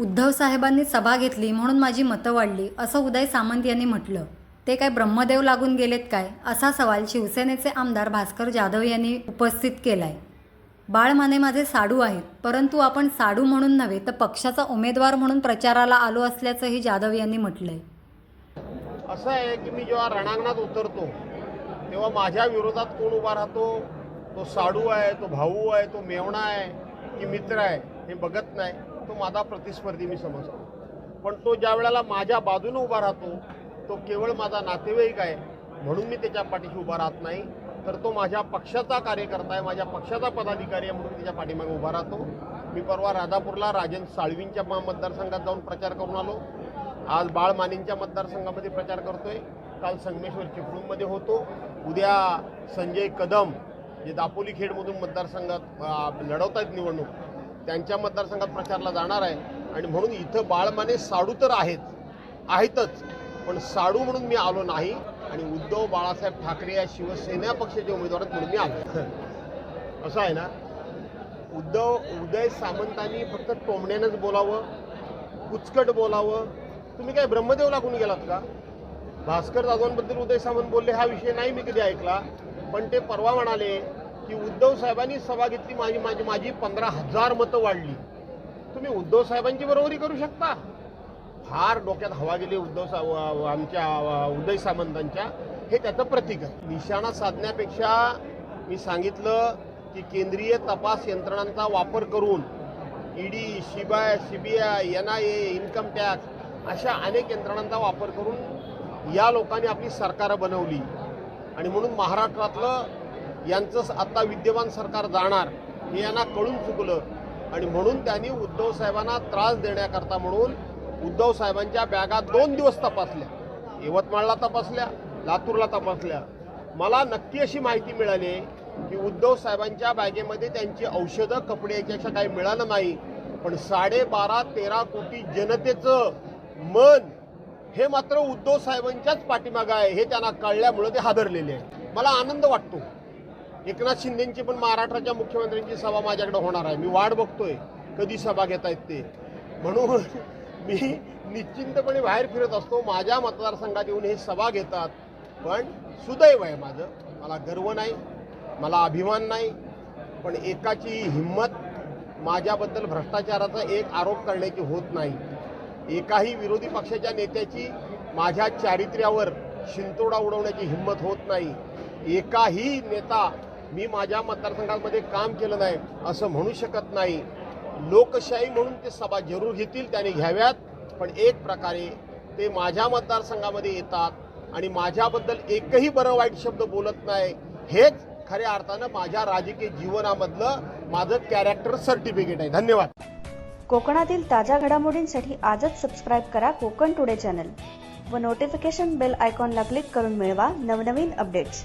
उद्धव साहेबांनी सभा घेतली म्हणून माझी मतं वाढली असं उदय सामंत यांनी म्हटलं. ते काय ब्रह्मदेव लागून गेलेत काय? असा सवाल शिवसेनेचे आमदार भास्कर जाधव यांनी उपस्थित केलाय. बाळ माने माझे साडू आहेत परंतु आपण साडू म्हणून नव्हे तर पक्षाचा उमेदवार म्हणून प्रचाराला आलो असल्याचंही जाधव यांनी म्हटलंय. असं आहे की मी जेव्हा रणांगणात उतरतो तेव्हा माझ्या विरोधात कोण उभा राहतो? तो साडू आहे तो भाऊ आहे तो मेवणा आहे. की मित्र आहे हे बघत नाही तो माझा प्रतिस्पर्धी मी समजतो. पण तो ज्या वेळेला माझ्या बाजूने उभा राहतो तो केवळ माझा नातेवाईक आहे म्हणून मी त्याच्या पाठीशी उभा राहत नाही तर तो माझ्या पक्षाचा कार्यकर्ता आहे माझ्या पक्षाचा पदाधिकारी आहे म्हणून त्याच्या पाठीमागे उभा राहतो. मी परवा राधापूरला राजन साळवींच्या मतदारसंघात जाऊन प्रचार करून आलो. आज बाळ मानेंच्या मतदारसंघामध्ये प्रचार करतोय. काल संगमेश्वर चिपळूणमध्ये होतो. उद्या संजय कदम जे दापोली खेडमधून मतदारसंघात लढवत आहेत निवडणूक त्यांच्या मतदारसंघात प्रचारला जाणार आहे. आणि म्हणून इथं बाळमाने साडू तर आहेत आहेतच पण साडू म्हणून मी आलो नाही. आणि उद्धव बाळासाहेब ठाकरे या शिवसेना पक्षाचे उमेदवार आहेत म्हणून मी आलो. असं आहे ना? उद्धव उदय सामंतांनी फक्त टोमण्यानंच बोलावं कुचकट बोलावं. तुम्ही काय ब्रह्मदेव लागून गेलात का? भास्कर जाधवांबद्दल उदय सामंत बोलले हा विषय नाही मी कधी ऐकला. पण ते परवा म्हणाले की उद्धव साहेबांनी सभा घेतली माझी माझी माझी पंधरा हजार मतं वाढली. तुम्ही उद्धव साहेबांची बरोबरी करू शकता. फार डोक्यात हवा गेली उद्धव साहेब आमच्या उदय सामंतांच्या. हे त्याचं प्रतीक आहे. निशाणा साधण्यापेक्षा मी सांगितलं की केंद्रीय तपास यंत्रणांचा वापर करून ED शिबाय CBI N I A income tax अशा अनेक यंत्रणांचा वापर करून या लोकांनी आपली सरकारं बनवली. आणि म्हणून महाराष्ट्रातलं यांचं आत्ता आता विद्यमान सरकार जाणार हे यांना कळून चुकलं. आणि म्हणून त्यांनी उद्धव साहेबांना त्रास देण्याकरता म्हणून उद्धव साहेबांच्या बॅगा दोन दिवस तपासल्या. यवतमाळला तपासल्या लातूरला तपासल्या. मला नक्की अशी माहिती मिळाली की उद्धव साहेबांच्या बॅगेमध्ये त्यांची औषधं कपडे याच्यापेक्षा काही मिळालं नाही. पण साडेबारा तेरा कोटी जनतेचं मन हे मात्र उद्धव साहेबांच्याच पाठीमागं आहे हे त्यांना कळल्यामुळे ते हादरलेले आहे मला आनंद वाटतो. एकनाथ शिंदेची पण महाराष्ट्राच्या मुख्यमंत्र्यांची सभा माझ्याकडे होणार आहे. मी वाट बघतोय कधी सभा घेता आहेत ते. म्हणून मी निश्चिंतपणे बाहेर फिरत असतो. माझ्या मतदारसंघात येऊन हे सभा घेतात. पण सुदैव आहे माझं. मला गर्व नाही मला अभिमान नाही. पण एकाची हिंमत माझ्याबद्दल भ्रष्टाचाराचा एक आरोप करण्याची होत नाही. एकाही विरोधी पक्षाच्या नेत्याची माझ्या चारित्र्यावर शिंतोडा उडवण्याची हिंमत होत नाही. एकाही नेता मी माझ्या मतदारसंघामध्ये काम केलं नाही असं म्हणू शकत नाही. लोकशाही म्हणून ते सभा जरूर घेतील त्याने घ्याव्यात. पण एक प्रकारे ते माझ्या मतदारसंघामध्ये येतात आणि माझ्याबद्दल एकही बरं वाईट शब्द बोलत नाही हेच खऱ्या अर्थानं माझ्या राजकीय जीवनामधलं माझं कॅरेक्टर सर्टिफिकेट आहे. धन्यवाद. कोकणातील ताज्या घडामोडींसाठी आजच सबस्क्राईब करा कोकण टुडे चॅनल व नोटिफिकेशन बेल आयकॉनला क्लिक करून मिळवा नवनवीन अपडेट्स